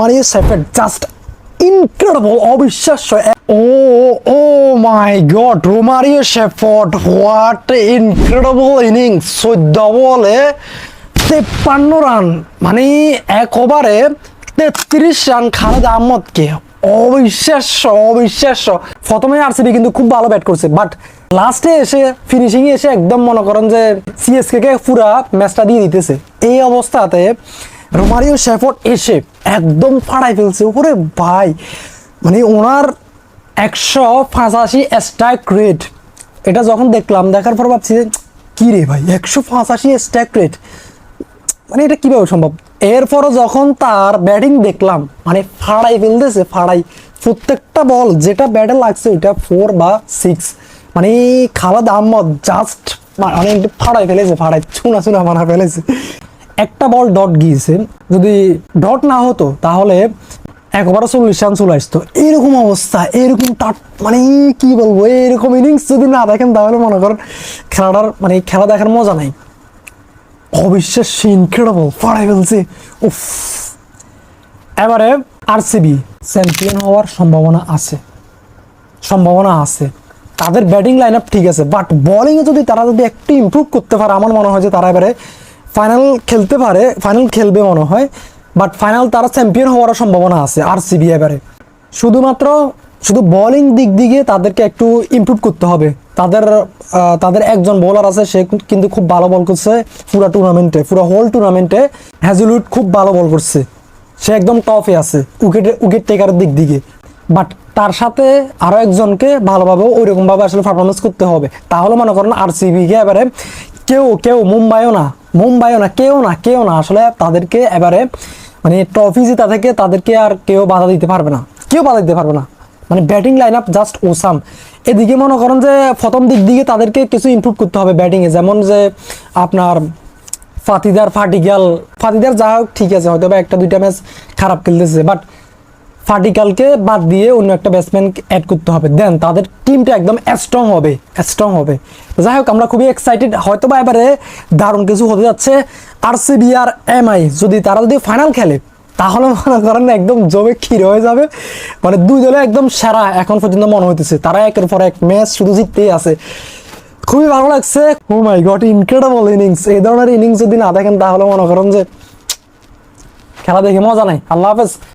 Mario সেফেট just incredible অবিশ্বাস্য oh O my god Romario Shepherd what incredible innings চোদ্দ বলে তেপ্পান্ন রান মানে এক ওভারে তেত্রিশ রান খালেদ আহমদকে। অবিশ্বাস্য অবিশ্বাস্য। প্রথমে আরসিবি কিন্তু খুব ভালো ব্যাট করছে বাট লাস্টে এসে ফিনিশিং এসে একদম মনে করেন যে সিএসকে পুরা ম্যাচটা দিয়ে দিতেছে। এই অবস্থাতে রোমারিও শেফট এসে একদম ফাড়াই ফেলছে। উপরে ভাই মানে ওনার একশো পঁচাশি স্ট্রাইক রেট এটা যখন দেখলাম দেখার পর ভাবছি যে, কি রে ভাই একশো পঁচাশি স্ট্রাইক রেট মানে এটা কীভাবে সম্ভব? এরপরও যখন তার ব্যাটিং দেখলাম মানে ফাড়াই ফেলতেছে ফাড়াই প্রত্যেকটা বল যেটা ব্যাটে লাগছে ওইটা ফোর বা সিক্স মানে খালাদ আহমদ জাস্ট মানে ফাড়াই ফেলেছে ফাড়াই চুনা চুনা বানা ফেলেছে। একটা বল ডট গিয়েছে, যদি ডট না হতো, তাহলে একবারও চল্লিশ রান চলে আসতো। এরকম অবস্থা এরকম টাট মানে কি বলব এরকম ইনিংস যদি না দেখেন, তাহলে মনে করেন খেলাটার মানে খেলা দেখার মজা নাই। ফেলছে। উফ। এবারে আরসিবি চ্যাম্পিয়ন হওয়ার সম্ভাবনা আছে। সম্ভাবনা আছে। তাদের ব্যাটিং লাইন আপ ঠিক আছে বাট বোলিংয়ে যদি তারা যদি একটু ইম্প্রুভ করতে পারে, আমার মনে হয় যে তারা এবারে ফাইনাল খেলতে পারে ফাইনাল খেলবে মনে হয় বাট ফাইনাল তারা চ্যাম্পিয়ন হওয়ার সম্ভাবনা আছে আরসিবি এবারে। শুধুমাত্র, শুধু বোলিং দিক দিকে তাদেরকে একটু ইমপ্রুভ করতে হবে। তাদের তাদের একজন বোলার আছে, সে কিন্তু খুব ভালো বল করছে পুরো টুর্নামেন্টে পুরো হোল টুর্নামেন্টে হ্যাজুলুড খুব ভালো বল করছে। সে একদম টপে আছে উইকেট উইকেট টেকারের দিক দিকে। বাট তার সাথে আরও একজনকে ভালোভাবে ওইরকম ভাবে আসলে পারফরমেন্স করতে হবে। তাহলে মনে করেন আর সিবিকে এবারে কেউ কেউ মুম্বাইও না মুম্বাইও না, কেউ না কেউ না। আসলে তাদেরকে এবারে মানে ট্রফি জিতা থেকে তাদেরকে আর কেউ বাধা দিতে পারবে না। কেউ বাধা দিতে পারবে না। মানে batting line up just awesome এদিকে মনে করেন যে প্রথম দিক দিকে তাদেরকে কিছু ইমপ্রুভ করতে হবে ব্যাটিংয়ে যেমন যে আপনার ফাতিদার ফাটিকাল ফাতিদার যা হোক, ঠিক আছে হয়তো বা একটা দুইটা ম্যাচ খারাপ খেলতেছে বাট ফাটিকালকে বাদ দিয়ে অন্য একটা ব্যাটসম্যান অ্যাড করতে হবে। দেন তাদের টিমটা একদম স্ট্রং হবে স্ট্রং হবে। যাই হোক, আমরা খুবই এক্সাইটেড হয়তো বা এবারে দারুণ কিছু হতে যাচ্ছে আর সিবি আর এমআই যদি তারা যদি ফাইনাল খেলে, তাহলে মনে করেন একদম জমে ক্ষীর হয়ে যাবে। মানে দুই দলে একদম সেরা এখন পর্যন্ত মনে হইতেছে। তারা একের পর এক ম্যাচ শুধু জিততেই আছে। খুবই ভালো লাগছে। Oh my god incredible innings এই ধরনের ইনিংস যদি না দেখেন, তাহলে মনে করেন যে খেলা দেখে মজা নাই। আল্লাহ হাফেজ।